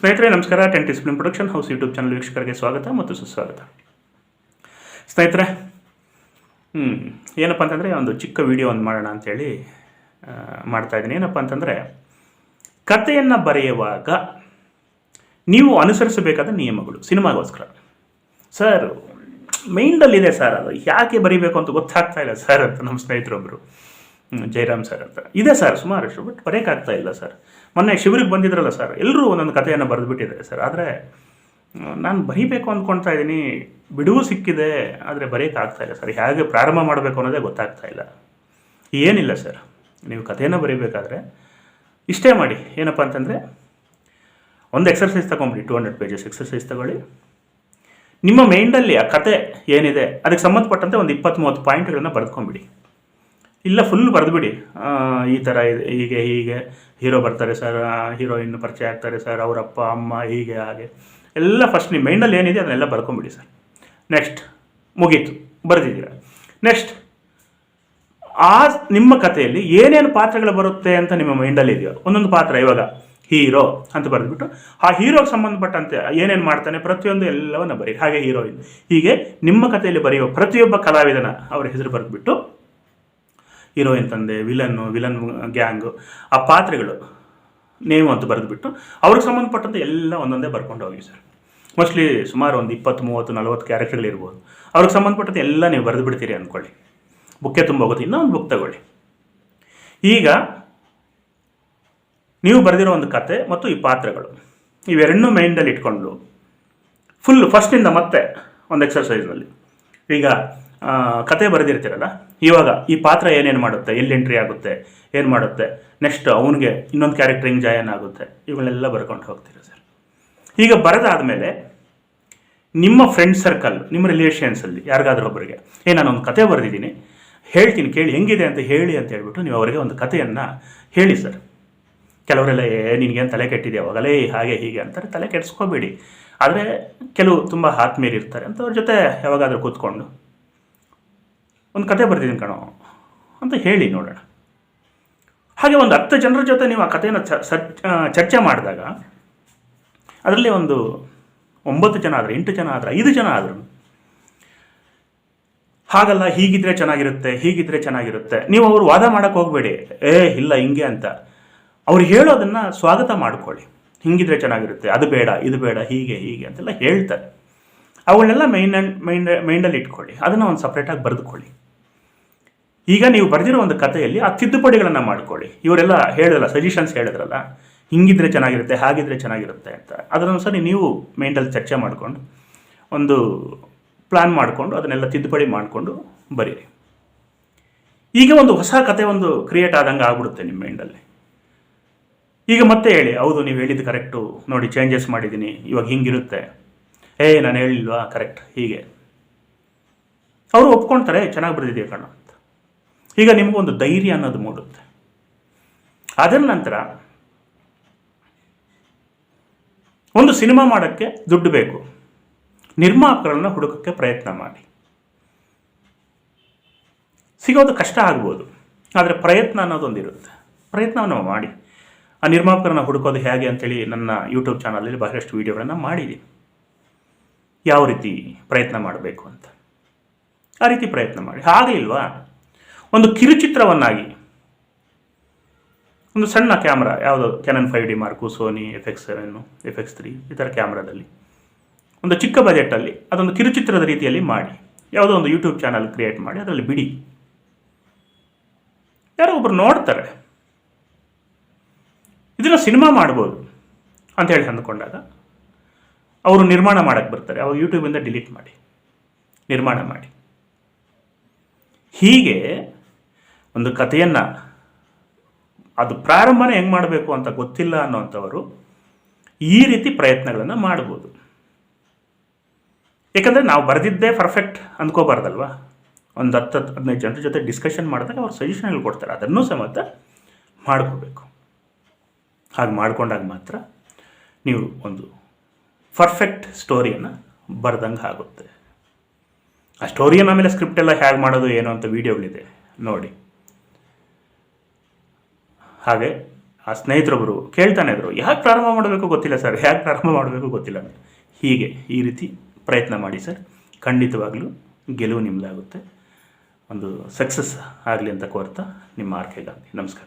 ಸ್ನೇಹಿತರೆ, ನಮಸ್ಕಾರ. Ten discipline production house YouTube channel ವೀಕ್ಷಕರಿಗೆ ಸ್ವಾಗತ ಮತ್ತು ಸುಸ್ವಾಗತ. ಸ್ನೇಹಿತರೆ ಹ್ಞೂ ಏನಪ್ಪ ಅಂತಂದರೆ ಒಂದು ಚಿಕ್ಕ ವಿಡಿಯೋ ಒಂದು ಮಾಡೋಣ ಅಂಥೇಳಿ ಮಾಡ್ತಾ ಇದ್ದೀನಿ. ಏನಪ್ಪ ಅಂತಂದರೆ, ಕಥೆಯನ್ನು ಬರೆಯುವಾಗ ನೀವು ಅನುಸರಿಸಬೇಕಾದ ನಿಯಮಗಳು, ಸಿನಿಮಾಗೋಸ್ಕರ. ಸರ್ ಮೈಂಡಲ್ಲಿದೆ ಸರ್ ಅದು. ಯಾಕೆ ಬರೀಬೇಕು ಅಂತ ಗೊತ್ತಾಗ್ತಾ ಇಲ್ಲ ಸರ್ ಅಂತ ನಮ್ಮ ಸ್ನೇಹಿತರೊಬ್ಬರು ಜಯರಾಮ್ ಸರ್ ಅಂತ ಇದೆ ಸರ್ ಸುಮಾರಷ್ಟು ಬಟ್ ಬರೆಯೋಕ್ಕಾಗ್ತಾ ಇಲ್ಲ ಸರ್ ಮೊನ್ನೆ ಶಿವರಿಗೆ ಬಂದಿದ್ರಲ್ಲ ಸರ್ ಎಲ್ಲರೂ ಒಂದೊಂದು ಕಥೆಯನ್ನು ಬರೆದುಬಿಟ್ಟಿದ್ದಾರೆ ಸರ್. ಆದರೆ ನಾನು ಬರೀಬೇಕು ಅಂದ್ಕೊಳ್ತಾ ಇದ್ದೀನಿ, ಬಿಡುವು ಸಿಕ್ಕಿದೆ, ಆದರೆ ಬರೆಯೋಕ್ಕಾಗ್ತಾ ಇಲ್ಲ ಸರ್. ಹೇಗೆ ಪ್ರಾರಂಭ ಮಾಡಬೇಕು ಅನ್ನೋದೇ ಗೊತ್ತಾಗ್ತಾ ಇಲ್ಲ. ಏನಿಲ್ಲ ಸರ್, ನೀವು ಕಥೆಯನ್ನು ಬರೀಬೇಕಾದ್ರೆ ಇಷ್ಟೇ ಮಾಡಿ. ಏನಪ್ಪ ಅಂತಂದರೆ, ಒಂದು ಎಕ್ಸರ್ಸೈಸ್ ತಗೊಂಬಿಡಿ ಟು ಹಂಡ್ರೆಡ್ ಪೇಜಸ್ ಎಕ್ಸರ್ಸೈಸ್ ತಗೊಳ್ಳಿ. ನಿಮ್ಮ ಮೈಂಡಲ್ಲಿ ಆ ಕತೆ ಏನಿದೆ, ಅದಕ್ಕೆ ಸಂಬಂಧಪಟ್ಟಂತೆ ಒಂದು ಇಪ್ಪತ್ತ್ಮೂವತ್ತು ಪಾಯಿಂಟ್ಗಳನ್ನ ಬರೆದ್ಕೊಂಬಿಡಿ. ಇಲ್ಲ ಫುಲ್ ಬರೆದ್ಬಿಡಿ ಈ ಥರ ಇದೆ, ಹೀಗೆ ಹೀಗೆ. ಹೀರೋ ಬರ್ತಾರೆ ಸರ್ ಹೀರೋಯಿನ್ ಪರಿಚಯ ಆಗ್ತಾರೆ ಸರ್ ಅವರಪ್ಪ, ಅಮ್ಮ, ಹೀಗೆ, ಹಾಗೆ. ಎಲ್ಲ ಫಸ್ಟ್ ನಿಮ್ಮ ಮೈಂಡಲ್ಲಿ ಏನಿದೆ ಅದನ್ನೆಲ್ಲ ಬರ್ಕೊಂಬಿಡಿ ಸರ್ ನೆಕ್ಸ್ಟ್ ಮುಗೀತು. ಬರೆದಿದ್ದೀರ? ನೆಕ್ಸ್ಟ್ ಆ ನಿಮ್ಮ ಕಥೆಯಲ್ಲಿ ಏನೇನು ಪಾತ್ರಗಳು ಬರುತ್ತೆ ಅಂತ ನಿಮ್ಮ ಮೈಂಡಲ್ಲಿ ಇದೆಯೋ, ಒಂದೊಂದು ಪಾತ್ರ, ಇವಾಗ ಹೀರೋ ಅಂತ ಬರೆದ್ಬಿಟ್ಟು, ಆ ಹೀರೋಗೆ ಸಂಬಂಧಪಟ್ಟಂತೆ ಏನೇನು ಮಾಡ್ತಾನೆ ಪ್ರತಿಯೊಂದು ಎಲ್ಲವನ್ನ ಬರೀ ಹಾಗೆ ಹೀರೋಯಿನ್ ಹೀಗೆ ನಿಮ್ಮ ಕಥೆಯಲ್ಲಿ ಬರೆಯುವ ಪ್ರತಿಯೊಬ್ಬ ಕಲಾವಿದನ ಅವರ ಹೆಸರು ಬರೆದ್ಬಿಟ್ಟು ಹೀರೋಯಿನ್ ತಂದೆ ವಿಲನ್ನು ವಿಲನ್ ಗ್ಯಾಂಗು ಆ ಪಾತ್ರೆಗಳು ನೇಮು ಅಂತ ಬರೆದುಬಿಟ್ಟು ಅವ್ರಿಗೆ ಸಂಬಂಧಪಟ್ಟಂತೆ ಎಲ್ಲ ಒಂದೊಂದೇ ಬರ್ಕೊಂಡು ಹೋಗಿ ಸರ್. ಮೋಸ್ಟ್ಲಿ ಸುಮಾರು ಒಂದು ಇಪ್ಪತ್ತು, ಮೂವತ್ತು, ನಲವತ್ತು ಕ್ಯಾರೆಕ್ಟರ್ಗಳಿರ್ಬೋದು ಅವ್ರಿಗೆ ಸಂಬಂಧಪಟ್ಟಂತೆ ಎಲ್ಲ ನೀವು ಬರೆದು ಬಿಡ್ತೀರಿ ಅಂದ್ಕೊಳ್ಳಿ ಬುಕ್ಕೆ ತುಂಬ ಹೋಗುತ್ತೆ ಇನ್ನೊಂದು ಬುಕ್ ತಗೊಳ್ಳಿ. ಈಗ ನೀವು ಬರೆದಿರೋ ಒಂದು ಕತೆ ಮತ್ತು ಈ ಪಾತ್ರಗಳು, ಇವೆರಡನ್ನೂ ಮೈಂಡಲ್ಲಿ ಇಟ್ಕೊಂಡು ಫುಲ್ ಫಸ್ಟಿಂದ ಮತ್ತೆ ಒಂದು ಎಕ್ಸರ್ಸೈಸ್ನಲ್ಲಿ ಈಗ ಕತೆ ಬರೆದಿರ್ತೀರಲ್ಲ? ಇವಾಗ ಈ ಪಾತ್ರ ಏನೇನು ಮಾಡುತ್ತೆ? ಎಲ್ಲಿ ಎಂಟ್ರಿ ಆಗುತ್ತೆ? ಏನು ಮಾಡುತ್ತೆ? ನೆಕ್ಸ್ಟ್ ಅವನಿಗೆ ಇನ್ನೊಂದು ಕ್ಯಾರೆಕ್ಟರ್ ಹಿಂಗೆ ಜಾಯನ್ ಆಗುತ್ತೆ? ಇವುಗಳೆಲ್ಲ ಬರ್ಕೊಂಡು ಹೋಗ್ತೀರ ಸರ್ ಈಗ ಬರೆದಾದ್ಮೇಲೆ ನಿಮ್ಮ ಫ್ರೆಂಡ್ ಸರ್ಕಲ್ ನಿಮ್ಮ ರಿಲೇಷನ್ಸಲ್ಲಿ ಯಾರಿಗಾದ್ರೂ ಒಬ್ಬರಿಗೆ ಏ, ನಾನೊಂದು ಕತೆ ಬರೆದಿದ್ದೀನಿ, ಹೇಳ್ತೀನಿ, ಕೇಳಿ, ಹೆಂಗಿದೆ ಅಂತ ಹೇಳಿ ಅಂತ ಹೇಳ್ಬಿಟ್ಟು ನೀವು ಅವರಿಗೆ ಒಂದು ಕಥೆಯನ್ನು ಹೇಳಿ ಸರ್ ಕೆಲವರೆಲ್ಲ, ಏ ನಿನಗೇನು ತಲೆ ಕೆಟ್ಟಿದೆ ಅವಾಗಲೇ ಹಾಗೆ, ಹೀಗೆ ಅಂತಾರೆ. ತಲೆ ಕೆಡಿಸ್ಕೋಬೇಡಿ. ಆದರೆ ಕೆಲವು ತುಂಬ ಹಾತ್ಮೇರಿರ್ತಾರೆ ಇರ್ತಾರೆ ಅಂಥವ್ರ ಜೊತೆ ಯಾವಾಗಾದರೂ ಕೂತ್ಕೊಂಡು ಒಂದು ಕತೆ ಬರ್ತಿದ್ದೀನಿ ಕಣೋ, ಅಂತ ಹೇಳಿ ನೋಡೋಣ. ಹಾಗೆ ಒಂದು ಹತ್ತು ಜನರ ಜೊತೆ ನೀವು ಆ ಕಥೆಯನ್ನು ಚರ್ಚೆ ಮಾಡಿದಾಗ, ಅದರಲ್ಲಿ ಒಂದು ಒಂಬತ್ತು ಜನ ಆದರೆ, ಎಂಟು ಜನ ಆದರೆ, ಐದು ಜನ ಆದರೂ. ಹಾಗಲ್ಲ, ಹೀಗಿದ್ರೆ ಚೆನ್ನಾಗಿರುತ್ತೆ ಹೀಗಿದ್ರೆ ಚೆನ್ನಾಗಿರುತ್ತೆ. ನೀವು ಅವರು ವಾದ ಮಾಡಕ್ಕೆ ಹೋಗಬೇಡಿ. ಏ, ಇಲ್ಲ, ಹಿಂಗೆ ಅಂತ. ಅವ್ರು ಹೇಳೋದನ್ನು ಸ್ವಾಗತ ಮಾಡ್ಕೊಳ್ಳಿ. ಹಿಂಗಿದ್ರೆ ಚೆನ್ನಾಗಿರುತ್ತೆ, ಅದು ಬೇಡ, ಇದು ಬೇಡ, ಹೀಗೆ ಹೀಗೆ ಅಂತೆಲ್ಲ ಹೇಳ್ತಾರೆ. ಅವುಗಳನ್ನೆಲ್ಲ ಮೈಂಡ್ ಮೈಂಡ್ ಮೈಂಡಲ್ಲಿ ಇಟ್ಕೊಳ್ಳಿ. ಅದನ್ನು ಒಂದು ಸಪ್ರೇಟಾಗಿ ಬರೆದುಕೊಳ್ಳಿ. ಈಗ ನೀವು ಬರೆದಿರೋ ಒಂದು ಕಥೆಯಲ್ಲಿ ಆ ತಿದ್ದುಪಡಿಗಳನ್ನು ಮಾಡ್ಕೊಳ್ಳಿ. ಇವರೆಲ್ಲ ಹೇಳಿದ್ರಲ್ಲ ಸಜೆಷನ್ಸ್ ಹೇಳಿದ್ರಲ್ಲ, ಹಿಂಗಿದ್ರೆ ಚೆನ್ನಾಗಿರುತ್ತೆ, ಹಾಗಿದ್ರೆ ಚೆನ್ನಾಗಿರುತ್ತೆ ಅಂತ. ಅದನ್ನೊಂದ್ಸರಿ ನೀವು ಮೈಂಡಲ್ಲಿ ಚರ್ಚೆ ಮಾಡಿಕೊಂಡು, ಒಂದು ಪ್ಲ್ಯಾನ್ ಮಾಡಿಕೊಂಡು, ಅದನ್ನೆಲ್ಲ ತಿದ್ದುಪಡಿ ಮಾಡಿಕೊಂಡು ಬರೀರಿ. ಈಗ ಒಂದು ಹೊಸ ಕತೆ ಒಂದು ಕ್ರಿಯೇಟ್ ಆದಂಗೆ ಆಗ್ಬಿಡುತ್ತೆ ನಿಮ್ಮ ಮೈಂಡಲ್ಲಿ ಈಗ ಮತ್ತೆ ಹೇಳಿ, ಹೌದು, ನೀವು ಹೇಳಿದ್ದು ಕರೆಕ್ಟು ನೋಡಿ ಚೇಂಜಸ್ ಮಾಡಿದ್ದೀನಿ, ಇವಾಗ ಹಿಂಗಿರುತ್ತೆ. ಏ ನಾನು ಹೇಳಿಲ್ವಾ? ಕರೆಕ್ಟ್ ಹೀಗೆ. ಅವರು ಒಪ್ಕೊಳ್ತಾರೆ ಚೆನ್ನಾಗಿ ಬರೆದಿದೆಯಾ ಕಣ ಅಂತ. ಈಗ ನಿಮಗೊಂದು ಧೈರ್ಯ ಅನ್ನೋದು ಮೂಡುತ್ತೆ. ಅದರ ನಂತರ ಒಂದು ಸಿನಿಮಾ ಮಾಡೋಕ್ಕೆ ದುಡ್ಡು ಬೇಕು. ನಿರ್ಮಾಪಕರನ್ನು ಹುಡುಕಕ್ಕೆ ಪ್ರಯತ್ನ ಮಾಡಿ. ಸಿಗೋದು ಕಷ್ಟ ಆಗ್ಬೋದು. ಆದರೆ ಪ್ರಯತ್ನ ಅನ್ನೋದೊಂದು ಇರುತ್ತೆ ಪ್ರಯತ್ನವನ್ನು ಮಾಡಿ. ಆ ನಿರ್ಮಾಪಕರನ್ನ ಹುಡುಕೋದು ಹೇಗೆ ಅಂತೇಳಿ ನನ್ನ ಯೂಟ್ಯೂಬ್ ಚಾನಲಲ್ಲಿ ಬಹಳಷ್ಟು ವೀಡಿಯೋಗಳನ್ನು ಮಾಡಿದ್ದೀನಿ ಯಾವ ರೀತಿ ಪ್ರಯತ್ನ ಮಾಡಬೇಕು ಅಂತ. ಆ ರೀತಿ ಪ್ರಯತ್ನ ಮಾಡಿ. ಹಾಗೆ ಇಲ್ವಾ ಒಂದು ಕಿರುಚಿತ್ರವನ್ನಾಗಿ, ಒಂದು ಸಣ್ಣ ಕ್ಯಾಮ್ರಾ, ಯಾವುದು Canon five D mark Sony F X seven F X three ಈ ಥರ ಕ್ಯಾಮ್ರಾದಲ್ಲಿ, ಒಂದು ಚಿಕ್ಕ ಬಜೆಟಲ್ಲಿ ಅದೊಂದು ಕಿರುಚಿತ್ರದ ರೀತಿಯಲ್ಲಿ ಮಾಡಿ, ಯಾವುದೋ ಒಂದು ಯೂಟ್ಯೂಬ್ ಚಾನಲ್ ಕ್ರಿಯೇಟ್ ಮಾಡಿ, ಅದರಲ್ಲಿ ಬಿಡಿ. ಯಾರೋ ಒಬ್ಬರು ನೋಡ್ತಾರೆ. ಇದನ್ನು ಸಿನಿಮಾ ಮಾಡ್ಬೋದು ಅಂತ ಹೇಳಿ ಅಂದ್ಕೊಂಡಾಗ ಅವರು ನಿರ್ಮಾಣ ಮಾಡಕ್ಕೆ ಬರ್ತಾರೆ. ಅವಾಗ ಯೂಟ್ಯೂಬಿಂದ ಡಿಲೀಟ್ ಮಾಡಿ. ನಿರ್ಮಾಣ ಮಾಡಿ. ಹೀಗೆ ಒಂದು ಕಥೆಯನ್ನು ಅದು ಪ್ರಾರಂಭನೇ ಹೆಂಗೆ ಮಾಡಬೇಕು ಅಂತ ಗೊತ್ತಿಲ್ಲ ಅನ್ನೋಂಥವರು ಈ ರೀತಿ ಪ್ರಯತ್ನಗಳನ್ನು ಮಾಡ್ಬೋದು. ಯಾಕಂದರೆ ನಾವು ಬರೆದಿದ್ದೇ ಪರ್ಫೆಕ್ಟ್ ಅಂದ್ಕೋಬಾರ್ದಲ್ವಾ ಒಂದು ಹತ್ತು ಹತ್ತು ಹದಿನೈದು ಜನರ ಜೊತೆ ಡಿಸ್ಕಷನ್ ಮಾಡಿದಾಗ ಅವ್ರು ಸಜೆಷನ್ಗಳು ಕೊಡ್ತಾರೆ. ಅದನ್ನು ಸಮೇತ ಮಾಡ್ಕೋಬೇಕು. ಹಾಗೆ ಮಾಡಿಕೊಂಡಾಗ ಮಾತ್ರ ನೀವು ಒಂದು ಪರ್ಫೆಕ್ಟ್ ಸ್ಟೋರಿಯನ್ನು ಬರೆದಂಗೆ ಆಗುತ್ತೆ. ಆ ಸ್ಟೋರಿಯನ್ನು ಆಮೇಲೆ ಸ್ಕ್ರಿಪ್ಟ್ ಎಲ್ಲ ಹೇಗೆ ಮಾಡೋದು ಏನು ಅಂತ ವೀಡಿಯೋಗಳಿದೆ, ನೋಡಿ. ಹಾಗೆ ಆ ಸ್ನೇಹಿತರೊಬ್ಬರು ಕೇಳ್ತಾನೆ ಇದ್ರು, ಯಾಕೆ ಪ್ರಾರಂಭ ಮಾಡಬೇಕು ಗೊತ್ತಿಲ್ಲ ಸರ್, ಯಾಕೆ ಪ್ರಾರಂಭ ಮಾಡಬೇಕು ಗೊತ್ತಿಲ್ಲ ಹೀಗೆ ಈ ರೀತಿ ಪ್ರಯತ್ನ ಮಾಡಿ ಸರ್, ಖಂಡಿತವಾಗಲೂ ಗೆಲುವು ನಿಮ್ಮದಾಗುತ್ತೆ ಒಂದು ಸಕ್ಸಸ್ ಆಗಲಿ ಅಂತ ಕೋರ್ತಾ ನಿಮ್ಮ ಆರ್ಕೆಗಾಗಿ ನಮಸ್ಕಾರ.